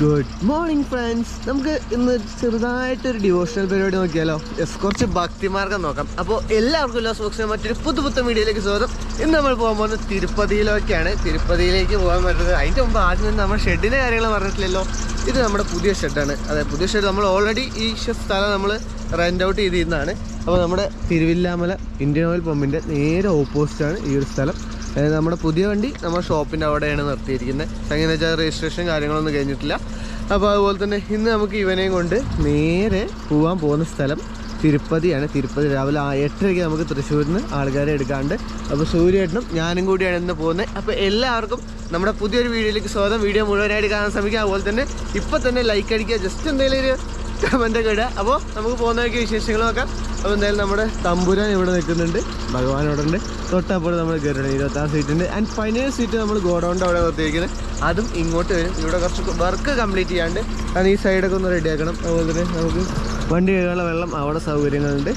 Good morning friends നമുക്ക് ഇന്ന് ചെറുതായിട്ടൊരു ഡിവോഷണൽ പരിപാടി നോക്കിയാലോ? യെസ് കുറച്ച് ഭക്തിമാർഗം നോക്കാം. അപ്പോൾ എല്ലാവർക്കും ലോസ് ബോക്സിന് മറ്റൊരു പുതു പുത്തൻ വീഡിയോയിലേക്ക് സ്വാഗതം. ഇന്ന് നമ്മൾ പോകാൻ പോകുന്നത് തിരുപ്പതിയിലേക്കാണ്. തിരുപ്പതിയിലേക്ക് പോകാൻ പറ്റുന്നത് അതിന്റെ മുമ്പ് ആദ്യം തന്നെ നമ്മുടെ ഷെഡിന്റെ കാര്യങ്ങൾ പറഞ്ഞിട്ടില്ലല്ലോ. ഇത് നമ്മുടെ പുതിയ ഷെഡാണ്. അതെ പുതിയ ഷെഡ് നമ്മൾ ഓൾറെഡി ഈ സ്ഥലം നമ്മൾ റെന്റ് ഔട്ട് ചെയ്തിരുന്നതാണ്. അപ്പോൾ നമ്മുടെ തിരുവില്ലാമല ഇന്ത്യൻ ഓയിൽ പമ്പിന്റെ നേരെ ഓപ്പോസിറ്റാണ് ഈ ഒരു സ്ഥലം. നമ്മുടെ പുതിയ വണ്ടി നമ്മുടെ ഷോപ്പിന്റെ അവിടെയാണ് നിർത്തിയിരിക്കുന്നത്. എങ്ങനെ വെച്ചാൽ രജിസ്ട്രേഷൻ കാര്യങ്ങളൊന്നും കഴിഞ്ഞിട്ടില്ല. അപ്പോൾ അതുപോലെ തന്നെ ഇന്ന് നമുക്ക് ഇവനെയും കൊണ്ട് നേരെ പോകാൻ പോകുന്ന സ്ഥലം തിരുപ്പതിയാണ്. തിരുപ്പതി രാവിലെ എട്ടരയ്ക്ക് നമുക്ക് തൃശ്ശൂരിൽ നിന്ന് ആൾക്കാരെ എടുക്കാണ്ട്. അപ്പോൾ സൂര്യേട്ടനും ഞാനും കൂടിയാണ് ഇന്ന് പോകുന്നത് അപ്പോൾ എല്ലാവർക്കും നമ്മുടെ പുതിയൊരു വീഡിയോയിലേക്ക് സ്വാഗതം. വീഡിയോ മുഴുവനായിട്ട് കാണാൻ ശ്രമിക്കുക. അതുപോലെ തന്നെ ഇപ്പം തന്നെ ലൈക്ക് അടിക്കുക. ജസ്റ്റ് എന്തെങ്കിലും ഒരു കമന്റ് ഒക്കെ ഇടുക. അപ്പോൾ നമുക്ക് പോകുന്നതൊക്കെ വിശേഷങ്ങൾ നോക്കാം. അപ്പോൾ എന്തായാലും നമ്മുടെ തമ്പുരാൻ ഇവിടെ നിൽക്കുന്നുണ്ട്. ഭഗവാൻ ഇവിടെ ഉണ്ട് തൊട്ടപ്പോൾ നമ്മൾ കയറണം ഇരുപത്താറ് സീറ്റ് ഉണ്ട് ആൻഡ് ഫൈനൽ സീറ്റ് നമ്മൾ ഗോഡൗണിന്റെ അവിടെ നിർത്തിയിരിക്കുന്നത്. അതും ഇങ്ങോട്ട് വരും. ഇവിടെ കുറച്ച് വർക്ക് കംപ്ലീറ്റ് ചെയ്യാണ്ട് കാരണം ഈ സൈഡൊക്കെ ഒന്ന് റെഡിയാക്കണം അതുപോലെ തന്നെ നമുക്ക് വണ്ടി കഴുകാനുള്ള വെള്ളം അവിടെ സൗകര്യങ്ങളുണ്ട്.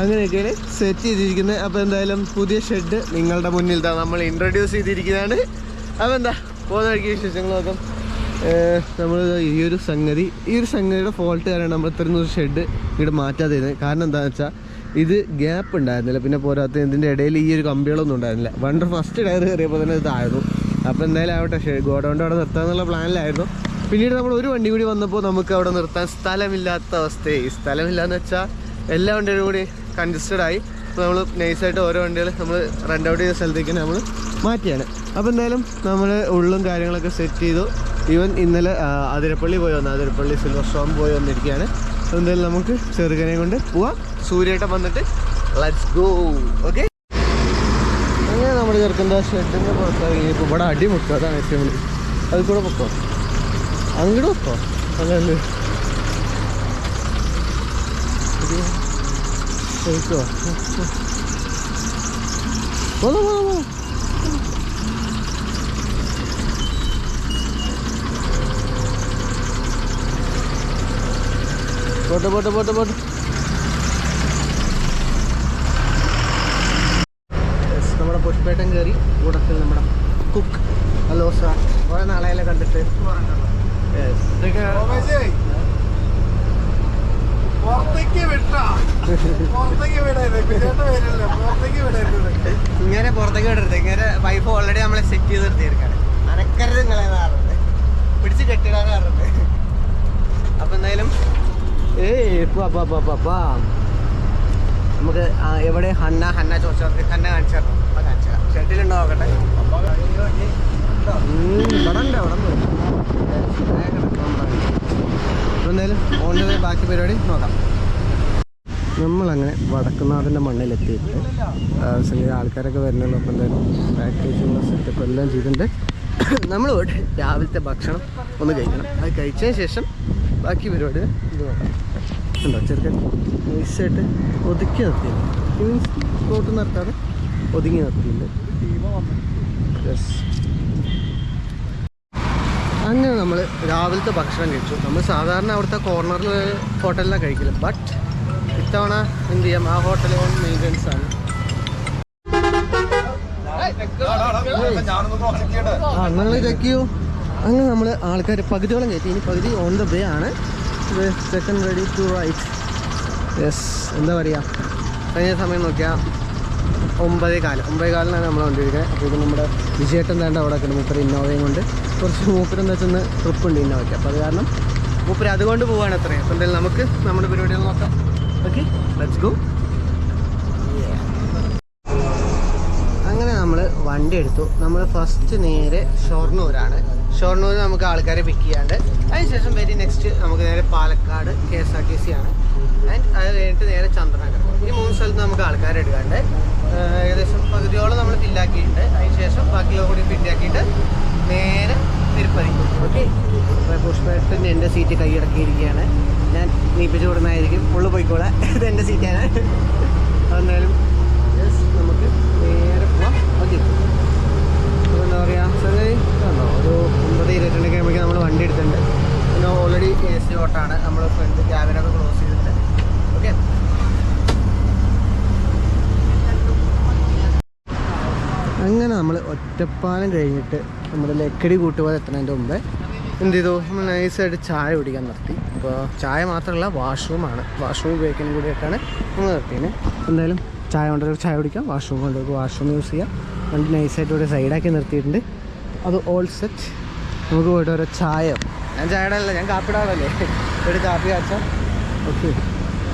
അങ്ങനെയൊക്കെയാണ് സെറ്റ് ചെയ്തിരിക്കുന്നത്. അപ്പോൾ എന്തായാലും പുതിയ ഷെഡ് നിങ്ങളുടെ മുന്നിൽ തന്നെ നമ്മൾ ഇൻട്രൊഡ്യൂസ് ചെയ്തിരിക്കുന്നതാണ്. അപ്പോൾ എന്താ? പോകുന്ന വഴിക്ക് വിശേഷങ്ങൾ നോക്കാം. നമ്മൾ ഈ ഒരു സംഗതി ഈ ഒരു സംഗതിയുടെ ഫോൾട്ട് കാരണം നമ്മൾ ഇത്രയും ഒരു ഷെഡ് ഇവിടെ മാറ്റാതിരുന്നത് കാരണം എന്താണെന്ന് വെച്ചാൽ ഇത് ഗ്യാപ്പ് ഉണ്ടായിരുന്നില്ല. പിന്നെ പോരാത്ത ഇതിന്റെ ഇടയിൽ ഈ ഒരു കമ്പികളൊന്നും ഉണ്ടായിരുന്നില്ല. വണ്ടർ ഫസ്റ്റ് ടയർ കയറിയപ്പോൾ തന്നെ ഇതായിരുന്നു അപ്പോൾ എന്തായാലും ആവട്ടെ ഗോഡൗണ്ട് അവിടെ നിർത്താമെന്നുള്ള പ്ലാനിലായിരുന്നു. പിന്നീട് നമ്മൾ ഒരു വണ്ടി കൂടി വന്നപ്പോൾ നമുക്ക് അവിടെ നിർത്താൻ സ്ഥലമില്ലാത്ത അവസ്ഥയായി. സ്ഥലമില്ലാന്ന് വെച്ചാൽ എല്ലാ വണ്ടികളും കൂടി കൺജസ്റ്റഡ് ആയി. അപ്പോൾ നമ്മൾ നൈസായിട്ട് ഓരോ വണ്ടികൾ നമ്മൾ റെന്റ് ഔട്ട് ചെയ്ത സ്ഥലത്തേക്ക് നമ്മൾ മാറ്റിയാണ്. അപ്പോൾ എന്തായാലും നമ്മൾ ഉള്ളും കാര്യങ്ങളൊക്കെ സെറ്റ് ചെയ്തു. ഈവൻ ഇന്നലെ അതിരപ്പള്ളി പോയി വന്നു. അതിരപ്പള്ളി സിൽവർ സ്റ്റോം പോയി വന്നിരിക്കുകയാണ്. അപ്പോൾ എന്തായാലും നമുക്ക് ചെറുകനെ കൊണ്ട് പോവാം. സൂര്യേട്ടം വന്നിട്ട് ലെറ്റ്സ് ഗോ ഓക്കെ അങ്ങനെ നമ്മുടെ ചെറുക്കന്റെ ഷെഡിന്റെ പുറത്തിറങ്ങി ഇപ്പോൾ ഇവിടെ അടിമുട്ടും അതാണ് ഏറ്റവും വലിയ അത് കൂടെ പൊക്കോ അങ്ങോട്ട് പൊക്കോ അങ്ങനെ കഴിച്ചോ പോന്നോ പോന്നോ പോന്നോ പോട്ടെ പോട്ടെ പോട്ടെ പോട്ടെ. നമ്മുടെ പുഷ്പേട്ടൻ കയറി കൂടത്തിൽ നമ്മുടെ കുക്ക് ഹലോ സാർ കുറേ നാളെയല്ലേ കണ്ടിട്ട്. Yes. പുറത്തേക്ക് വിട്ടാ പുറത്തേക്ക് വിടരുത് ചേട്ടൻ വരില്ല പുറത്തേക്ക് വിടരുത് ഇങ്ങനെ പുറത്തേക്ക് വിടരുത്. ഇങ്ങനെ വൈഫ് ഓൾറെഡി നമ്മളെ സെറ്റ് ചെയ്ത് നിർത്തിയിരിക്കാണ്. അനക്കരുത് നിങ്ങളെ പിടിച്ച് കെട്ടിടാൻ പറഞ്ഞത് അപ്പൊ എന്തായാലും പാ നമുക്ക് എവിടെ? ഹന്ന ഹന്ന ചോദിച്ചവർക്ക് ഹന്ന കാണിച്ചു തരണം. കാണിച്ചു ഷെഡിലുണ്ടോ നോക്കട്ടെ? ഇവിടെ ഉണ്ട് അവിടെ എന്തായാലും ഓൺലൈൻ ബാക്കി പരിപാടി നോക്കാം. നമ്മളങ്ങനെ വടക്കുന്നാഥന്റെ മണ്ണിലെത്തിയിട്ട് സംഗീത ആൾക്കാരൊക്കെ വരുന്നുള്ളൂ. അപ്പോൾ എന്തായാലും പാക്കേജുള്ള സെറ്റപ്പ് എല്ലാം ചെയ്തിട്ടുണ്ട്. നമ്മൾ പോയിട്ട് രാവിലത്തെ ഭക്ഷണം ഒന്ന് കഴിക്കണം. അത് കഴിച്ചതിന് ശേഷം ബാക്കി പരിപാടി ഇത് നോക്കാം. ഉണ്ടോ? ചെറുക്കൻ നൈസായിട്ട് ഒതുക്കി നിർത്തിയില്ല മീൻസ് സ്പോട്ട് നിർത്താതെ ഒതുങ്ങി നിർത്തിയിട്ടുണ്ട്. യെസ് അങ്ങനെ നമ്മൾ രാവിലത്തെ ഭക്ഷണം കഴിച്ചു. നമ്മൾ സാധാരണ അവിടുത്തെ കോർണറിൽ ഹോട്ടലിലാണ് കഴിക്കില്ല ബട്ട് ഇത്തവണ എന്ത് ചെയ്യാം? ആ ഹോട്ടൽ ഓൺ മെയിന്റെനൻസ് ആണ്. ചെക്ക് ചെയ്യൂ അങ്ങനെ നമ്മൾ ആൾക്കാർ പകുതിയോളം കയറ്റി. ഇനി പകുതി ഓൺ ദ വേ ആണ്. Second ready to right yes എന്താ പറയുക കഴിഞ്ഞ സമയം നോക്കിയാൽ ഒമ്പതേ കാലം. ഒമ്പതേ കാലിനാണ് നമ്മൾ കൊണ്ടിരിക്കുന്നത് അപ്പോൾ ഇത് നമ്മുടെ വിജയേട്ടൻ താണ്ട് അവിടെ കിട്ടും മൂപ്പര് ഇന്നോവയും കൊണ്ട് കുറച്ച് മൂപ്പരെന്ന് എന്താ വെച്ചാൽ ട്രിപ്പ് ഉണ്ട് ഇന്നോവയ്ക്ക്. അപ്പോൾ അത് കാരണം മൂപ്പര് അതുകൊണ്ട് പോവാണ് അത്രയും. അപ്പോൾ എന്തായാലും നമുക്ക് നമ്മുടെ പരിപാടികൾ നോക്കാം. ഓക്കെ ലെറ്റ്സ് ഗോ അങ്ങനെ നമ്മൾ വണ്ടി എടുത്തു. നമ്മൾ ഫസ്റ്റ് നേരെ ഷൊർണൂരാണ്. ഷൊർണൂർ നമുക്ക് ആൾക്കാരെ പിക്ക് ചെയ്യാണ്ട് അതിനുശേഷം വെരി നെക്സ്റ്റ് നമുക്ക് നേരെ Palakkad K S R T C ആണ്. ആൻഡ് അത് കഴിഞ്ഞിട്ട് നേരെ ചന്ദ്രനഗർ ഈ മൂന്ന് സ്ഥലത്ത് നമുക്ക് ആൾക്കാരെ എടുക്കാണ്ട് ഏകദേശം പകുതിയോളം നമ്മൾ ഫില്ലാക്കിയിട്ടുണ്ട് അതിനുശേഷം ബാക്കിയുള്ള കൂടി ഫില്ലാക്കിയിട്ട് നേരെ തിരുപ്പതി. ഓക്കെ പുഷ്പേട്ടന്റെ എന്റെ സീറ്റ് കൈയടക്കിയിരിക്കുകയാണ്. ഞാൻ നീപ്പിച്ച് കൊടുക്കുന്നതായിരിക്കും. ഉള്ളു പോയിക്കോളാം. ഇത് എന്റെ സീറ്റാണ്. എന്നാലും യെസ് നമുക്ക് നേരെ പോവാം. ഓക്കെ അപ്പോൾ എന്താ പറയുക സാറേ ആണോ ഒരു ഒമ്പത് ഇരുപത്തിരണ്ടൊക്കെ ആകുമ്പോഴേക്കും നമ്മൾ വണ്ടി എടുത്തിട്ടുണ്ട്. പിന്നെ ഓൾറെഡി എ സി ഓട്ടാണ് നമ്മൾ ഫ്രണ്ട് ക്യാബിനൊക്കെ ക്ലോസ് ചെയ്തിട്ടുണ്ട്. ഓക്കെ അങ്ങനെ നമ്മൾ ഒറ്റപ്പാലം കഴിഞ്ഞിട്ട് നമ്മുടെ ലക്കടി കൂട്ടുപോലെ എത്തുന്നതിന്റെ മുമ്പേ എന്ത് ചെയ്തു നമ്മൾ നൈസായിട്ട് ചായ കുടിക്കാൻ നിർത്തി. അപ്പോൾ ചായ മാത്രമല്ല വാഷ്റൂമാണ് വാഷ്റൂം ഉപയോഗിക്കാൻ കൂടിയിട്ടാണ് നമ്മൾ നിർത്തിയത്. എന്തായാലും ചായ കൊണ്ടൊരു ചായ കുടിക്കാം. വാഷ്റൂം കൊണ്ടുപോയി വാഷ്റൂം യൂസ് ചെയ്യാം. വണ്ടി നൈസായിട്ട് ഇവിടെ സൈഡാക്കി നിർത്തിയിട്ടുണ്ട്. അത് ഓൾ സെറ്റ് നമുക്ക് പോയിട്ട് ഓരോ ചായ. ഞാൻ ചായയുടെ അല്ല ഞാൻ കാപ്പിടാറല്ലേ ഒരു കാപ്പി കാച്ചാൽ ഓക്കെ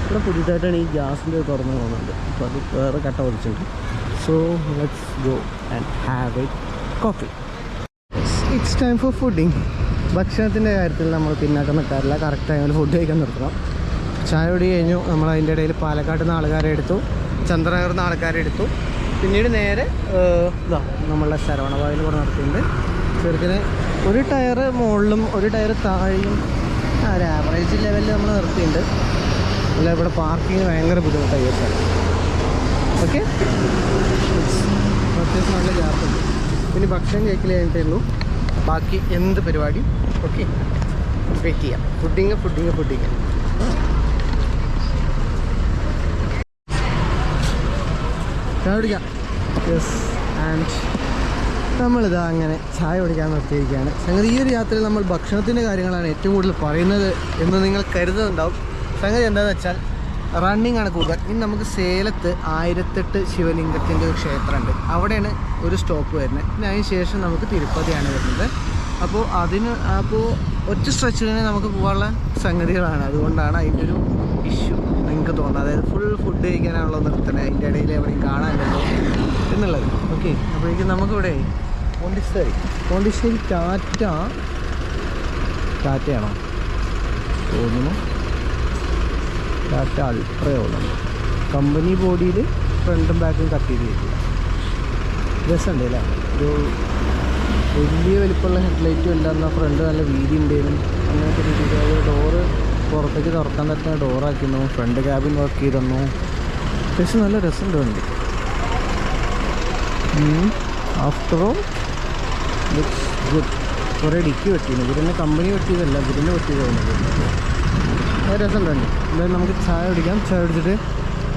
ഇവിടെ പുതിയതായിട്ടാണ് ഈ ഗ്യാസിന്റെ തുറന്നു പോകുന്നുണ്ട് അപ്പോൾ അത് വേറെ കട്ട ഒഴിച്ചിട്ടുണ്ട് so let's go and have a coffee it's time for fooding ഭക്ഷണത്തിന്റെ കാര്യത്തിൽ നമ്മൾ പിന്നാക്കം നിൽക്കാറില്ല. കറക്റ്റ് ടൈമിൽ ഫുഡ് കഴിക്കാൻ നിർത്തണം. ചായ കുടി കഴിഞ്ഞു. നമ്മൾ അതിന്റെ ഇടയിൽ പാലക്കാട് നിന്ന് ആൾക്കാരെ എടുത്തു. ചന്ദ്രനഗർ നിന്ന് ആൾക്കാരെ എടുത്തു. പിന്നീട് നേരെ ഇതാ നമ്മളുടെ ശരവണവായിൽ കൂടെ നടത്തിയിട്ടുണ്ട്. ചെറുക്കിന് ഒരു ടയർ മുകളിലും ഒരു ടയർ താഴെയും ആ, ഒരു ആവറേജ് ലെവലിൽ നമ്മൾ നിർത്തിയിട്ടുണ്ട്. അല്ല ഇവിടെ പാർക്കിങ് ഭയങ്കര ബുദ്ധിമുട്ടായി സാർ ഓക്കെ അത്യാവശ്യം നല്ല ഗ്യാപ്പുണ്ട് പിന്നെ ഭക്ഷണം കഴിക്കലേ കഴിഞ്ഞിട്ടേ ഉള്ളൂ. ബാക്കി എന്ത് പരിപാടി ഓക്കെ വെയിറ്റ് ചെയ്യാം ഫുഡിങ് ഫുഡിങ് ഫുഡിങ് ചായ കുടിക്കാം. യെസ് ആൻഡ് നമ്മളിതാ അങ്ങനെ ചായ കുടിക്കാൻ നിർത്തിയിരിക്കുകയാണ്. സംഗതി ഈ ഒരു യാത്രയിൽ നമ്മൾ ഭക്ഷണത്തിന്റെ കാര്യങ്ങളാണ് ഏറ്റവും കൂടുതൽ പറയുന്നത് എന്ന് നിങ്ങൾ കരുതുന്നുണ്ടാവും. സംഗതി എന്താണെന്ന് വെച്ചാൽ റണ്ണിങ് ആണ് കൂടുതൽ. ഇനി നമുക്ക് സേലത്ത് ആയിരത്തെട്ട് ശിവലിംഗത്തിന്റെ ഒരു ക്ഷേത്രമുണ്ട്. അവിടെയാണ് ഒരു സ്റ്റോപ്പ് വരുന്നത്. പിന്നെ അതിന് ശേഷം നമുക്ക് തിരുപ്പതിയാണ് വരുന്നത്. അപ്പോൾ അതിന് അപ്പോൾ ഒറ്റ സ്ട്രെച്ചിൽ തന്നെ നമുക്ക് പോകാനുള്ള സംഗതികളാണ്. അതുകൊണ്ടാണ് അതിന്റെ ഒരു ഇഷ്യൂ നിങ്ങൾക്ക് തോന്നുന്നത്. അതായത് ഫുൾ ഫുഡ് കഴിക്കാനാണല്ലോ നിർത്തണേ അതിന്റെ ഇടയിൽ എവിടെയും കാണാനില്ലല്ലോ എന്നുള്ളത്. ഓക്കെ അപ്പോഴേക്കും നമുക്കിവിടെ പോണ്ടിശ്ശേരി പോണ്ടിശ്ശേരി ടാറ്റ. ടാറ്റയാണോ? തോന്നുന്നു. ടാറ്റ അൾട്രയോ കമ്പനി ബോഡിയിൽ ഫ്രണ്ടും ബാക്കും കട്ട് ചെയ്ത് വെക്കുക രസമുണ്ട് അല്ലേ? ഒരു വലിയ വലിപ്പമുള്ള ഹെഡ്ലൈറ്റും എന്നാൽ ഫ്രണ്ട് നല്ല വീതി ഉണ്ടായിരുന്നു അങ്ങനത്തെ രീതിയിൽ അത് ഡോറ് പുറത്തേക്ക് തുറക്കാൻ പറ്റുന്ന ഡോറാക്കിയിരുന്നു ഫ്രണ്ട് ക്യാബിൻ വർക്ക് ചെയ്ത് തന്നു പക്ഷെ നല്ല രസമുണ്ട് വണ്ടി. ആഫ്റ്റർ ഓൾ ലുക്സ് ഗുഡ് കുറേ ഡിക്കി പറ്റിയിരുന്നു ഇവരെന്നെ കമ്പനി പറ്റിയതല്ല ഇതിന് പറ്റിയതാണ് രസമുണ്ട് വണ്ടി. എന്തായാലും നമുക്ക് ചായ കുടിക്കാം. ചായ കുടിച്ചിട്ട്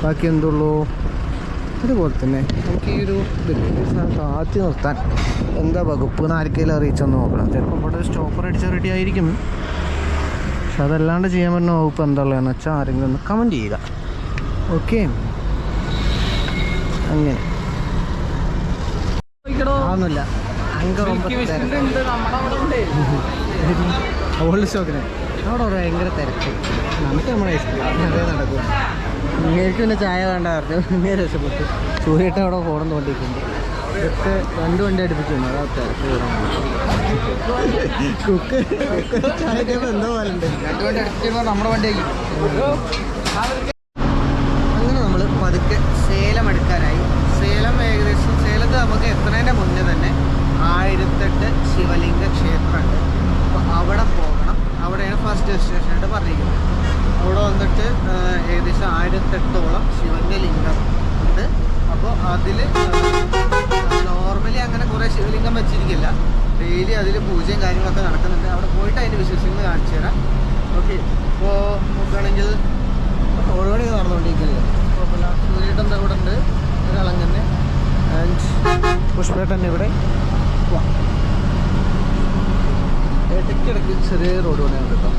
ബാക്കി എന്തുള്ളൂ? അതുപോലെ തന്നെ നമുക്ക് ഈ ഒരു സാധനം താത്തി നിർത്താൻ എന്താ വകുപ്പ് എന്ന് ആർക്കെങ്കിലും അറിയിച്ചൊന്ന് നോക്കണം. ചിലപ്പോൾ ഇവിടെ സ്റ്റോപ്പർ അടിച്ചാൽ റെഡി ആയിരിക്കും. പക്ഷെ അതല്ലാണ്ട് ചെയ്യാൻ പറ്റുന്ന വകുപ്പ് എന്താണെന്ന് വെച്ചാൽ ആരെങ്കിലും ഒന്ന് കമന്റ് ചെയ്യുക. ഓക്കെ അങ്ങനെ. അതൊന്നുമില്ല. അങ്ക ഓൾഡ് സ്റ്റോക്കിന് അവിടെ ഭയങ്കര തിരക്ക്. നമുക്ക് നമ്മുടെ ഇഷ്ടം. അതേ നടക്കും. ഇങ്ങേക്ക് പിന്നെ ചായ വേണ്ട പറഞ്ഞു. ഇങ്ങനെ രക്ഷപ്പെട്ടു. സൂര്യട്ട അവിടെ ഫോണം തോണ്ടിയിട്ടുണ്ട്. ഇതൊക്കെ രണ്ട് വണ്ടി അടുപ്പിച്ചിട്ടുണ്ട്. അതാ തിരക്ക് കുക്ക് കുക്ക് ചായ എന്തോ പോലെ ഉണ്ട്. രണ്ട് വണ്ടി അടുപ്പിച്ചിരുന്ന നമ്മുടെ വണ്ടി അങ്ങനെ നമ്മൾ പതുക്കെ സേലം എടുക്കാനായി സേലം ഏകദേശം സേലത്ത് നമുക്ക് എത്തുന്നതിന്റെ മുന്നേ തന്നെ ആയിരത്തെട്ട് ശിവലിംഗ ക്ഷേത്രമുണ്ട് അപ്പോൾ അവിടെ പോകണം അവിടെയാണ് ഫസ്റ്റ് ഡെസ്റ്റിനേഷൻ ആയിട്ട് പറഞ്ഞിരിക്കുന്നത് അവിടെ വന്നിട്ട് ആ, ഏകദേശം ആയിരത്തെട്ടോളം ശിവന്റെ ലിംഗം ഉണ്ട് അപ്പോൾ അതിൽ നോർമലി അങ്ങനെ കുറേ ശിവലിംഗം വെച്ചിരിക്കില്ല ഡെയിലി അതിൽ പൂജയും കാര്യങ്ങളൊക്കെ നടക്കുന്നുണ്ട് അവിടെ പോയിട്ട് അതിന്റെ വിശേഷങ്ങൾ കാണിച്ചു തരാം ഓക്കെ ഇപ്പോൾ നോക്കുകയാണെങ്കിൽ ഓൾറെഡി നടന്നുകൊണ്ടിരിക്കുന്നത് കുഴപ്പമില്ല സൂര്യേട്ടൻ ദാ ഇവിടെ ഉണ്ട് ഒരാളം തന്നെ ആൻഡ് പുഷ്പേട്ടൻ ഇവിടെ. ഇടയ്ക്കിടയ്ക്ക് ചെറിയ റോഡ് പണിയാണ് കേട്ടോ.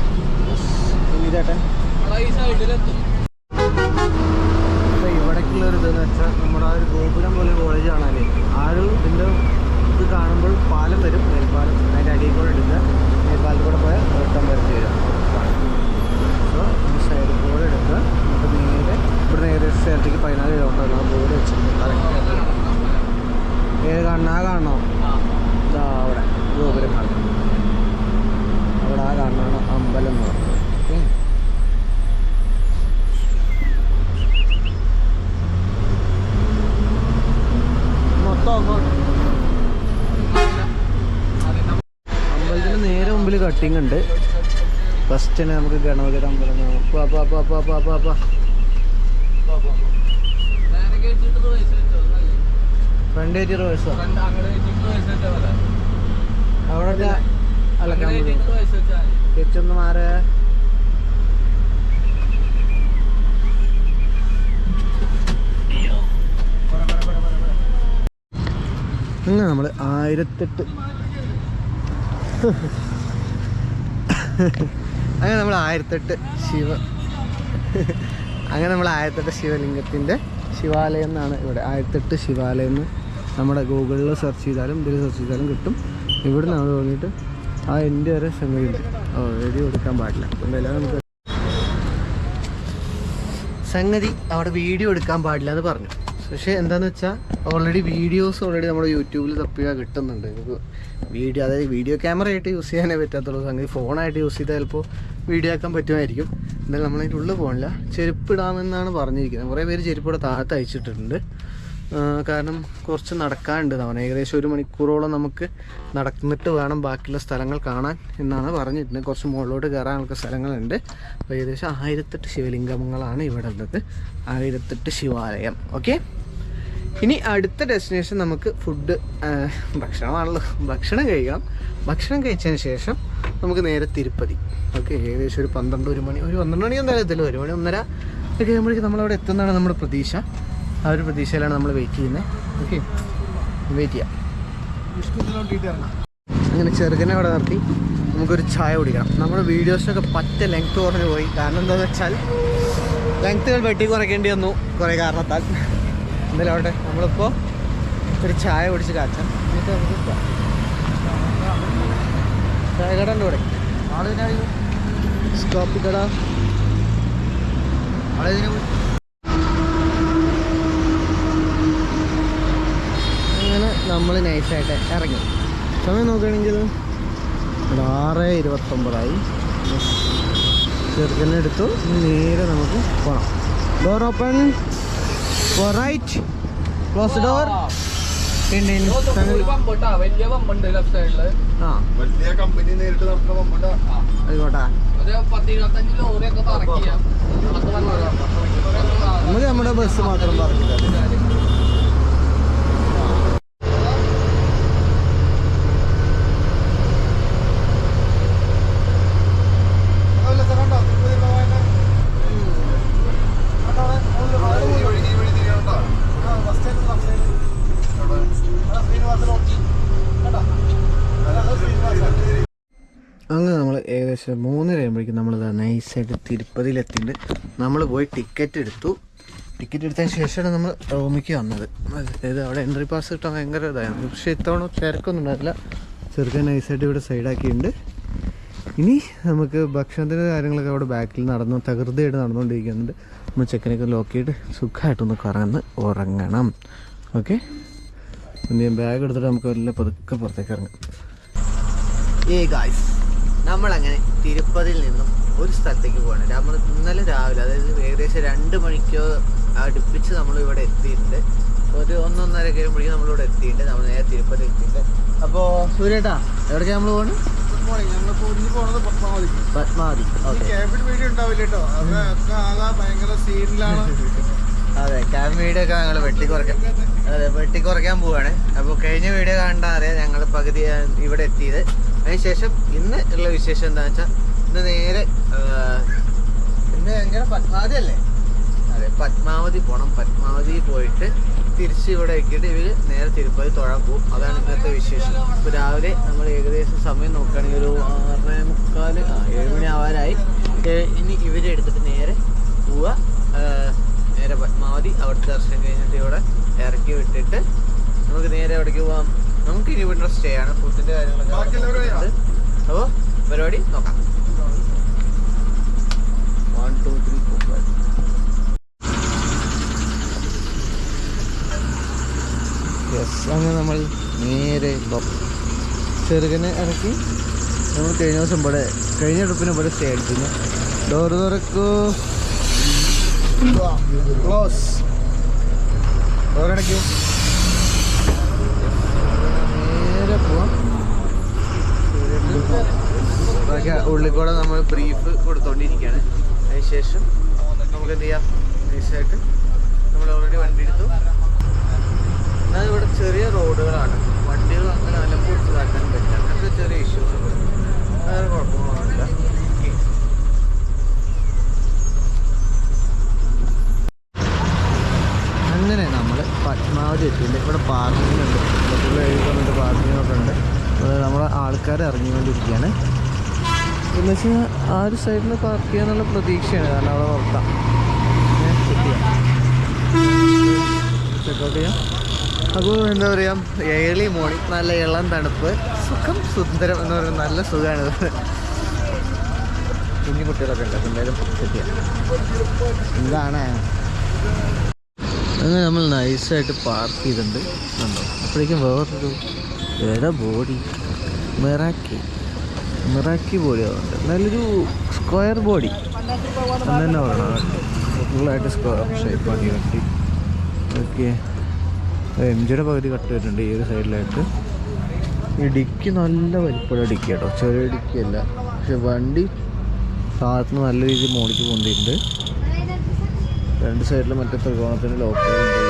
അപ്പോൾ ഇവിടേക്കുള്ള ഒരു ഇതെന്ന് വെച്ചാൽ നമ്മുടെ ആ ഒരു ഗോപുരം പോലെ കോളേജ് കാണാനേ ആ ഒരു ഇതിന്റെ ഇത് കാണുമ്പോൾ പാലം വരും. മേൽപ്പാലം. അതിന്റെ അടിയിൽ കൂടെ എടുക്കുക മേൽപ്പാലത്തിൽ കൂടെ പോയാൽ ഓട്ടം വരച്ച് വരിക. സോ ഈ സൈഡ് കൂടെ എടുക്കുക എന്നിട്ട് നേരെ ഇവിടെ നേരെ സ്ഥലത്തേക്ക് പതിനാല് കിലോമീറ്റർ ബോർഡ് വെച്ചിട്ടുണ്ട് കറക്റ്റ് ഏത് കാണണം ആ കാണണോ ഇതാ അവിടെ ഗോപുരം കാണണം അവിടെ ആ കാണണം അമ്പലം എന്ന് പറയുന്നത് ഓക്കെ മൊത്തം അങ്ങോട്ട് അമ്പലത്തിന് നേരെ കട്ടിങ് ഉണ്ട് ഫസ്റ്റിന് നമുക്ക് ഗണപതിയുടെ അമ്പലം ഫ്രണ്ട് ഏറ്റി റോഴ്സോ അവിടെ അലക്കാൻ തെറ്റൊന്ന് മാറേ. അങ്ങനെ നമ്മൾ ആയിരത്തെട്ട്. അങ്ങനെ നമ്മൾ ആയിരത്തെട്ട് ശിവ അങ്ങനെ നമ്മൾ ആയിരത്തെട്ട് ശിവലിംഗത്തിന്റെ ശിവാലയം എന്നാണ് ഇവിടെ. ആയിരത്തെട്ട് ശിവാലയം എന്ന് നമ്മുടെ ഗൂഗിളിൽ സെർച്ച് ചെയ്താലും ഇതിൽ സെർച്ച് ചെയ്താലും കിട്ടും. ഇവിടെ നമ്മൾ തോന്നിയിട്ട് ആ എന്റെ വരെ സംഗതി ഓ എഴുതി കൊടുക്കാൻ പാടില്ല. എന്തായാലും നമുക്ക് സംഗതി അവിടെ വീഡിയോ എടുക്കാൻ പാടില്ല എന്ന് പറഞ്ഞു. പക്ഷേ എന്താണെന്ന് വെച്ചാൽ ഓൾറെഡി വീഡിയോസ് ഓൾറെഡി നമ്മുടെ യൂട്യൂബിൽ തപ്പിയാൽ കിട്ടുന്നുണ്ട്. വീഡിയോ അതായത് വീഡിയോ ക്യാമറ ആയിട്ട് യൂസ് ചെയ്യാനേ പറ്റാത്തുള്ളൂ. സംഗതി ഫോണായിട്ട് യൂസ് ചെയ്താൽ ചിലപ്പോൾ വീഡിയോ ആക്കാൻ പറ്റുമായിരിക്കും. എന്നാലും നമ്മളതിന്റെ ഉള്ളിൽ പോകണില്ല ചെരുപ്പിടാമെന്നാണ് പറഞ്ഞിരിക്കുന്നത്. കുറേ പേര് ചെരുപ്പിടെ താഴത്ത് അയച്ചിട്ടുണ്ട് കാരണം കുറച്ച് നടക്കാനുണ്ട് തവണ. ഏകദേശം ഒരു മണിക്കൂറോളം നമുക്ക് നടന്നിട്ട് വേണം ബാക്കിയുള്ള സ്ഥലങ്ങൾ കാണാൻ എന്നാണ് പറഞ്ഞിട്ടുണ്ട് കുറച്ച് മുകളിലോട്ട് കയറാനുള്ള സ്ഥലങ്ങളുണ്ട്. അപ്പോൾ ഏകദേശം ആയിരത്തെട്ട് ശിവലിംഗങ്ങളാണ് ഇവിടെ ഉള്ളത്. ആയിരത്തെട്ട് ശിവാലയം. ഓക്കെ ഇനി അടുത്ത ഡെസ്റ്റിനേഷൻ നമുക്ക് ഫുഡ് ഭക്ഷണമാണല്ലോ. ഭക്ഷണം കഴിക്കാം. ഭക്ഷണം കഴിച്ചതിന് ശേഷം നമുക്ക് നേരെ തിരുപ്പതി. ഓക്കെ ഏകദേശം ഒരു പന്ത്രണ്ട് ഒരു മണി ഒരു പന്ത്രണ്ട് മണി എന്തായാലും എത്തില്ല. ഒരു മണി ഒന്നര ഒക്കെ കഴിയുമ്പോഴേക്കും നമ്മളവിടെ എത്തുന്നതാണ് നമ്മുടെ പ്രതീക്ഷ. ആ ഒരു പ്രതീക്ഷയിലാണ് നമ്മൾ വെയിറ്റ് ചെയ്യുന്നത് ഓക്കെ വെയിറ്റ് ചെയ്യാം. അങ്ങനെ ചെറുകനെ അവിടെ നിർത്തി. നമുക്കൊരു ചായ കുടിക്കണം. നമ്മുടെ വീഡിയോസിനൊക്കെ പറ്റ ലെങ്ത് കുറഞ്ഞു പോയി. കാരണം എന്താണെന്ന് വെച്ചാൽ ലെങ്ത്തുകൾ വെട്ടി കുറയ്ക്കേണ്ടി വന്നു. കുറേ കാരണത്താൽ. എന്തായാലും അവിടെ നമ്മളിപ്പോൾ ഒരു ചായ കുടിച്ച് കാച്ചാം എന്നിട്ട് നമുക്ക്. ചായ കട. ഉണ്ട് ഇവിടെ കട? അങ്ങനെ നമ്മൾ നൈസായിട്ട് ഇറങ്ങി. സമയം നോക്കുകയാണെങ്കിൽ ആറ് ഇരുപത്തൊമ്പതായി. ചെറുക്കനെ എടുത്തു. നേരെ നമുക്ക് പോകണം door open right close door വലിയ പമ്പുണ്ട് ലെഫ്റ്റ് സൈഡിൽ. ആ. വലിയ കമ്പനി നേരിട്ട് ആയിക്കോട്ടെ. നമുക്ക് നമ്മുടെ ബസ് മാത്രം പറഞ്ഞില്ല അതുപോലെ സ്ഥലം ഉണ്ടോ? തിരുപ്പതി ഉള്ള പോയത്? കണ്ടോ അവിടെ? ഈ വഴി ഈ വഴി തിരിയണം കേട്ടോ. ആ, bus stand left side. അവിടെ ശ്രീനിവാസൻ ഓക്കി. കണ്ടോ? അതാണ് ശ്രീനിവാസൻ. അങ്ങനെ നമ്മൾ ഏകദേശം മൂന്നര ആകുമ്പോഴേക്കും നമ്മൾ നൈസായിട്ട് തിരുപ്പതിയിലെത്തിയിട്ട് നമ്മൾ പോയി ടിക്കറ്റ് എടുത്തു. ടിക്കറ്റ് എടുത്തതിന് ശേഷമാണ് നമ്മൾ റൂമിലേക്ക് വന്നത്. അതായത് അവിടെ എൻട്രി പാസ് കിട്ടാൻ ഭയങ്കര ഇതായിരുന്നു. പക്ഷേ ഇത്തവണ തിരക്കൊന്നും ഉണ്ടായില്ല ചെറുക്കൻ നൈസായിട്ട് ഇവിടെ സൈഡാക്കിയിട്ടുണ്ട് ഇനി നമുക്ക് ഭക്ഷണത്തിന്റെ കാര്യങ്ങളൊക്കെ അവിടെ ബാക്കിൽ നടന്നു തകൃതിയായിട്ട് നടന്നുകൊണ്ടിരിക്കുന്നുണ്ട്. നമ്മൾ ചെക്കനൊക്കെ ലോക്ക് ചെയ്തിട്ട് സുഖമായിട്ടൊന്ന് കറങ്ങുന്ന ഉറങ്ങണം. ഓക്കെ പിന്നെ ബാഗ് എടുത്തിട്ട് നമുക്ക് വല്ല പതുക്കെ പുറത്തേക്ക് ഇറങ്ങാം. ഏ ഗായ്സ് നമ്മളങ്ങനെ തിരുപ്പതിയിൽ നിന്നും ഒരു സ്ഥലത്തേക്ക് പോകണം നമ്മൾ ഇന്നലെ രാവിലെ അതായത് ഏകദേശം രണ്ട് മണിക്കോ അടുപ്പിച്ച് നമ്മൾ ഇവിടെ എത്തിയിട്ടുണ്ട് ഒരു ഒന്നൊന്നര കഴിയുമ്പോഴേക്കും നമ്മളിവിടെ എത്തിയിട്ടുണ്ട്. നമ്മൾ നേരെ തിരുപ്പതി എത്തിയിട്ടുണ്ട്. അപ്പോൾ സൂര്യേട്ടാ എവിടേക്കാണ് നമ്മൾ പത്മാവതി. കേട്ടോ. അത് ക്യാബ് വീഡിയോ ഒക്കെ ഞങ്ങൾ വെട്ടിക്കുറയ്ക്കാൻ അതെ വെട്ടിക്കുറയ്ക്കാൻ പോവാണ്. അപ്പോൾ കഴിഞ്ഞ വീഡിയോ കണ്ടാൽ അറിയാം ഞങ്ങൾ പകുതി ഇവിടെ എത്തിയത്. അതിനുശേഷം ഇന്ന് ഉള്ള വിശേഷം എന്താണെന്ന് വെച്ചാൽ ഇന്ന് നേരെ ഇന്ന് എങ്ങനെ പത്മാവതി അല്ലേ അതെ പത്മാവതി പോണം. പത്മാവതി പോയിട്ട് തിരിച്ച് ഇവിടെ എത്തിയിട്ട് ഇവർ നേരെ തിരുപ്പതി തൊഴാൻ പോകും അതാണ് ഇന്നത്തെ വിശേഷം. ഇപ്പോൾ രാവിലെ നമ്മൾ ഏകദേശം സമയം നോക്കുകയാണെങ്കിൽ ഒരു ആറേ മുക്കാൽ ഏഴ് മണി ആവാനായി ഇനി ഇവരെ എടുത്തിട്ട് നേരെ പോവുക. നേരെ പത്മാവതി അവിടുത്തെ ദർശനം കഴിഞ്ഞിട്ട് ഇവിടെ ഇറക്കി വിട്ടിട്ട് നമുക്ക് നേരെ എവിടേക്ക് പോവാം? നമുക്ക് ഇനി ഇവിടെ സ്റ്റേ ആണ് ഫുഡിന്റെ കാര്യങ്ങളൊക്കെ. അപ്പോൾ പരിപാടി നോക്കാം. One two three four five yes അങ്ങനെ നമ്മൾ നേരെ ചെറുകനെ ഇറക്കി. നമ്മൾ കഴിഞ്ഞ ദിവസം ഇവിടെ കഴിഞ്ഞ ട്രിപ്പിന് ഇവിടെ സ്റ്റേ അടിച്ചിരുന്നു. ഡോറ് തുറക്കൂ. ക്ലോസ് ഡോറടയ്ക്കൂ നേരെ പോവാം ബാക്കി ഉള്ളിൽ കൂടെ നമ്മൾ ബ്രീഫ് കൊടുത്തോണ്ടിരിക്കുകയാണ് അതിനുശേഷം നമുക്ക് എന്ത് ചെയ്യാം? നൈസായിട്ട് നമ്മൾ ഓൾറെഡി വണ്ടി എടുത്തു. എന്നാൽ ഇവിടെ ചെറിയ റോഡുകളാണ്. വണ്ടികൾ അങ്ങനെ നല്ല പൂർത്തിയാക്കാൻ പറ്റില്ല. അങ്ങനത്തെ ചെറിയ ഇഷ്യൂസ് വേറെ കുഴപ്പങ്ങളൊന്നുമില്ല. അങ്ങനെ നമ്മൾ പത്മാവതി എത്തിയിട്ടുണ്ട്. ഇവിടെ പാർക്കിംഗ് ഉണ്ട്. ഇവിടെ എഴുതി വന്നിട്ട് പാർക്കിംഗ് ഉണ്ട്. അത് നമ്മളെ ആൾക്കാർ ഇറങ്ങിക്കൊണ്ടിരിക്കുകയാണ്. എന്ന് വെച്ചാൽ ആ ഒരു സൈഡിൽ പാർക്ക് ചെയ്യാന്നുള്ള പ്രതീക്ഷയാണ്. കാരണം അവിടെ നിർത്താം. ചെക്കൗട്ട് ചെയ്യാം. അപ്പോൾ എന്താ പറയുക ഏർലി മോർണിംഗ് നല്ല ഇളം തണുപ്പ് സുഖം സുന്ദരം എന്ന് പറയുന്നത് നല്ല സുഖമാണ് കുഞ്ഞു കുട്ടികളൊക്കെ ഉണ്ട്. അപ്പം എന്തായാലും സെറ്റ് ചെയ്യാം. എന്താണ്? അങ്ങനെ നമ്മൾ നൈസായിട്ട് പാർക്ക് ചെയ്തിട്ടുണ്ട്. കണ്ടോ? അപ്പോഴേക്കും വേറൊരു ഏതാ ബോഡി. മിറാക്കി. മിറാക്കി ബോഡി ആവുന്നുണ്ട്. നല്ലൊരു സ്ക്വയർ ബോഡി. എന്ന് തന്നെ പറയണം ഫുള്ളായിട്ട് സ്ക്വയർ ഷേപ്പ് ആക്കി കട്ടി. ഓക്കെ. എം ജിയുടെ പകുതി കട്ട് വരുന്നുണ്ട് ഈ ഒരു സൈഡിലായിട്ട്. ഈ ഡിക്കി നല്ല വലിപ്പമുള്ള ഡിക്കി കേട്ടോ. ചെറിയ ഡിക്കിയല്ല. പക്ഷെ വണ്ടി താഴത്തുനിന്ന് നല്ല രീതിയിൽ മോളിക്ക് പോകുന്നുണ്ട് രണ്ട് സൈഡിലും മറ്റേ ത്രികോണത്തിന് ലോക്ക് ഈ സൈഡിൽ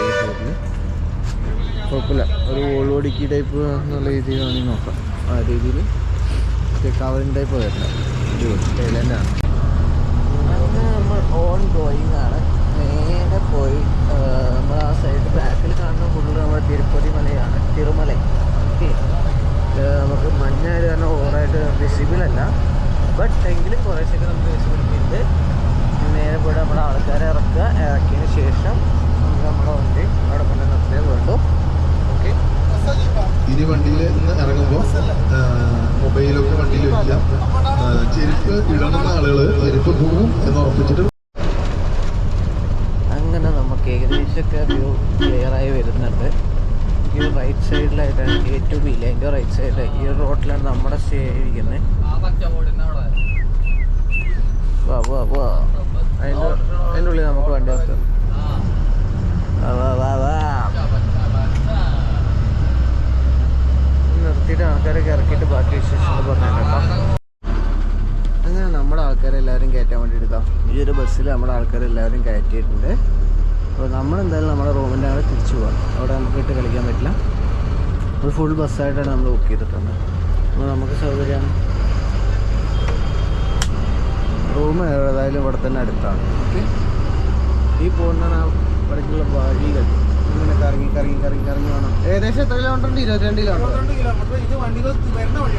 കുഴപ്പമില്ല. ഒരു വോൾവോ ഡിക്കി ടൈപ്പ് എന്നുള്ള രീതിയിൽ വേണമെങ്കിൽ നോക്കാം. ആ രീതിയിൽ കവറിങ് ടൈപ്പ് വരണം. ടൈലന്റാണ് നമ്മൾ ആണ്. നേരെ പോയി ആ, സൈഡ് ബാക്കിൽ കാണുന്ന നമ്മുടെ നമുക്ക് വിസിബിൾ അല്ല. ബട്ട് എങ്കിലും ഉണ്ട്. നേരെ നമ്മുടെ ആൾക്കാരെ ശേഷം നമുക്ക് നമ്മുടെ വണ്ടി അവിടെ കൊണ്ട് വേണ്ടു. ഇനി വണ്ടിയിൽ നിന്ന് ഇറങ്ങുമ്പോൾ മൊബൈലൊക്കെ വണ്ടിയിൽ വയ്ക്കുക. ചെരുപ്പ് ഇടണമെന്ന ആളുകൾ ചെരുപ്പ് പോകും എന്ന് ഉറപ്പിച്ചിട്ട് അങ്ങനെ നമുക്ക് ഏകദേശമൊക്കെ വ്യൂ ക്ലിയറായി വരുന്നുണ്ട്. ഈ റൈറ്റ് സൈഡിലായിട്ടാണ് എ ടു ബി അതിന്റെ റൈറ്റ് സൈഡിൽ ഈ റോഡിലാണ് നമ്മുടെ സ്റ്റേ ഇരിക്കുന്നത് വാ വാ വാ. അതിന്റെ അതിന്റെ ഉള്ളിൽ നമുക്ക് വണ്ടി നിർത്താം വാ വാ വാ. നിർത്തിയിട്ട് ആൾക്കാരൊക്കെ ഇറക്കിയിട്ട് ബാക്കി വിശേഷങ്ങൾ പറഞ്ഞു അങ്ങനെ നമ്മുടെ ആൾക്കാരെ എല്ലാവരും കയറ്റാൻ വേണ്ടി എടുക്കാം ഈ ഒരു ബസ്സിൽ നമ്മുടെ ആൾക്കാരെ എല്ലാവരും കയറ്റിയിട്ടുണ്ട്. അപ്പോൾ നമ്മളെന്തായാലും നമ്മുടെ റൂമിന്റെ അവിടെ തിരിച്ചു പോകാം അവിടെ നമുക്ക് ഇട്ട് കളിക്കാൻ പറ്റില്ല. ഒരു ഫുൾ ബസ്സായിട്ടാണ് നമ്മൾ ബുക്ക് ചെയ്തിട്ടുണ്ട് അപ്പോൾ നമുക്ക് സൗകര്യം. റൂം ഏതായാലും ഇവിടെ തന്നെ അടുത്താണ്. ഓക്കെ ഈ പോകുന്ന ഇവിടേക്കുള്ള വഴികൾ. ഇങ്ങനെ കറങ്ങി കറങ്ങി കറങ്ങി കറങ്ങി വേണം. ഏകദേശം എത്ര കിലോമീറ്റർ ഉണ്ട്? ഇരുപത്തിരണ്ട് കിലോമീറ്റർ കിലോമീറ്റർ ഇത് വണ്ടികൾ വരുന്ന വഴി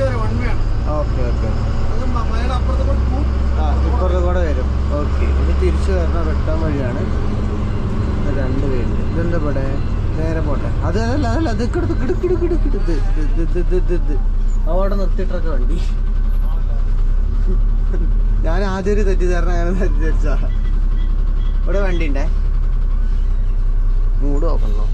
വരെ വൺ വേ ആണ് ഓക്കെ ഓക്കെ. അത് മലയുടെ അപ്പുറത്ത് കൂടെ പോകും. ആ ഇപ്പുറത്ത് കൂടെ വരും. ഓക്കെ. ഇനി തിരിച്ചു വരുന്ന റിട്ടേൺ വഴിയാണ്. രണ്ട് പേരുണ്ട് ഇതെന്താ ഇവിടെ? നേരെ പോട്ടെ. അത് അതല്ല അതല്ല. അത് കിടത്ത് കിടക്കിട് കിടക്കിട് ഇത് ഇത് ഇത് ഇത് ഇത് ഇത്. അവിടെ നിർത്തിയിട്ടൊക്കെ വണ്ടി. ഞാൻ ആദ്യം ഒരു തെറ്റിദ്ധാരണ ഞാൻ തെറ്റിദ്ധരിച്ചാ ഇവിടെ വണ്ടി ഉണ്ടേ? മൂട് നോക്കണോ